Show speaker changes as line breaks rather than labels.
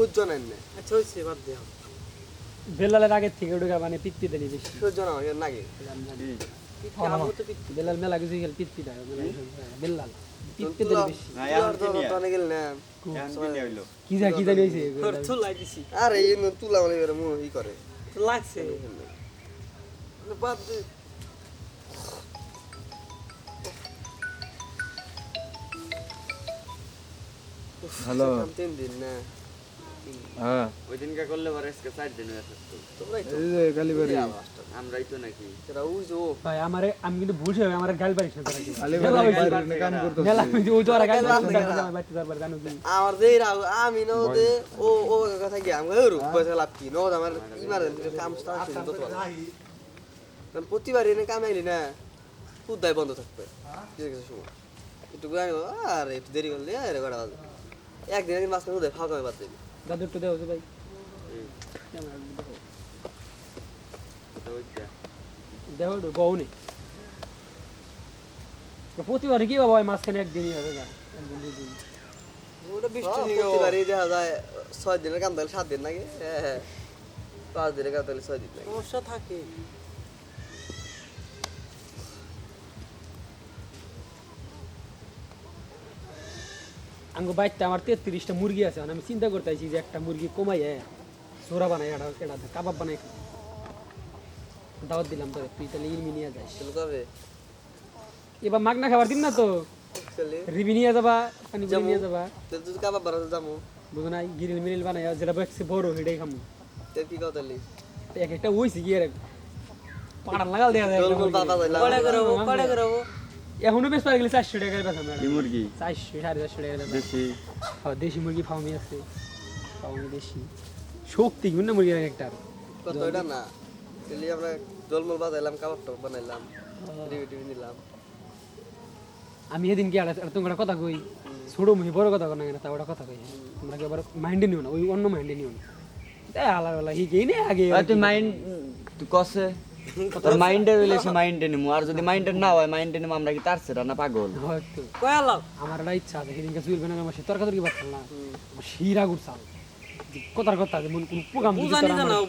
সহ্য নেন না
আচ্ছা হয়েছে বাদ দেও
বেলালের আগের থেকে ওটা মানে পিত্তি দেনি বেশি।
সহ্য না আমাকে নাগে
তো
বেলাল মেলা কিছু খেল পিত্তি দেয় বেলাল। পিত্তি দেনি বেশি।
না, এখন
তো টানে গেল না।
কি যা কি জানি হয়েছে
তোর চুলাই দিছি।
আরে এই নো তুলা মানে মুহ ই করে।
তো লাগছে।
বাদ দে।
হ্যালো।
তিন দিন না।
হ্যাঁ।
ওই দিনকে করলে পরে আজকে চার দিন হয়ে থাকতো
তোমরাই তো।
এই যে কালীবাড়ি
আমরাই তো নাকি।
এরা ওই যে
ভাই আমারে আমি কিন্তু ভুল হবে আমার গাল পারিস না তারা কিন্তু।
কালীবাড়ি
মেলা হয়েছে।
বাইরে কাম করতেছে।
মেলা ওই তো আর গাল পারিস
মেলা
না, বাচ্চা তারপর জানো
আমার যে রাও আমি নো দে ও ও কথা কি? আমি ওর পয়সা লাভ কি? নো আমার ইমার কাম স্টার্ট হইছে তো প্রতিবার এনে কাম আইলি না খুদাই বন্ধ থাকবে। কিছু কিছু সময় একটু আর একটু দেরি করলে আরে একদিন একদিন মাঝখানে খুদাই ফাঁকা হয়ে বাদ দিবি।
দাদু একটু দেও যে ভাই। দেখো একটু গও নেই। তো প্রতিবারই কি বাবা মাঝখানে একদিনই হবে না
যায় ছয় দিনের তাহলে সাত দিন লাগে হ্যাঁ হ্যাঁ পাঁচ দিনের তাহলে ছয় দিন লাগে
সমস্যা থাকে।
আঙ্গো বাইতে আমার তেত্রিশটা মুরগি আছে মানে আমি চিন্তা করতেছি যে একটা মুরগি কমাই সোরা বানাই এটা এটা কাবাব বানাই দাওয়াত দিলাম তোরে তুই তাহলে ইলমি নিয়ে যাস।
কবে
এবার মাগনা খাবার দিন না তো। রিবি নিয়ে যাবা পানি পুরি নিয়ে যাবা।
তুই কাবাব বানাতে যাব।
বুঝো নাই গিরিল মিরিল বানাই যেটা বেশি বড় সেটাই খামু।
কি কথা লি?
এক একটা ওইছি কি এর পাড়ার লাগাল দেয়া যায়।
করব করব
এখনও বেশ পারে গেলে চারশো টাকার বেচা
কি
ম্যাডাম
মুরগি?
চারশো সাড়ে চারশো টাকার
দেশি?
হ্যাঁ, দেশি মুরগি ফার্মি আছে। ফার্মি দেশি। শক্তি বিভিন্ন মুরগি একটা?
কত এটা না? আমরা জলমল বাজাইলাম কাবাব টাবাব বানাইলাম টিভি টিভি নিলাম।
আমি এদিন কি একটা তোমার কথা কই? ছোট মুহি বড় কথা না তা ওটা কথা কই। তোমরা কি আবার মাইন্ডে নিও না? ওই অন্য মাইন্ডে নিও না। তাই আলাদা আলাদা হিগেই নে আগে?
তুই মাইন্ড তুই কসে? তোর মাইন্ডের হইলে সে মাইন্ডে নিমু আর যদি মাইন্ডের না হয় মাইন্ডে নিমু আমরা কি তার সেটা না পাগল?
হয়তো।
কয়ালাম
আমার একটা ইচ্ছা আছে সেদিনকে চুল বেনার আমার সে তরকারি পাচ্ছিল না। শিরা গুড় চাল কথার কথা মন কোন প্রোগ্রাম
বুঝানি জানাও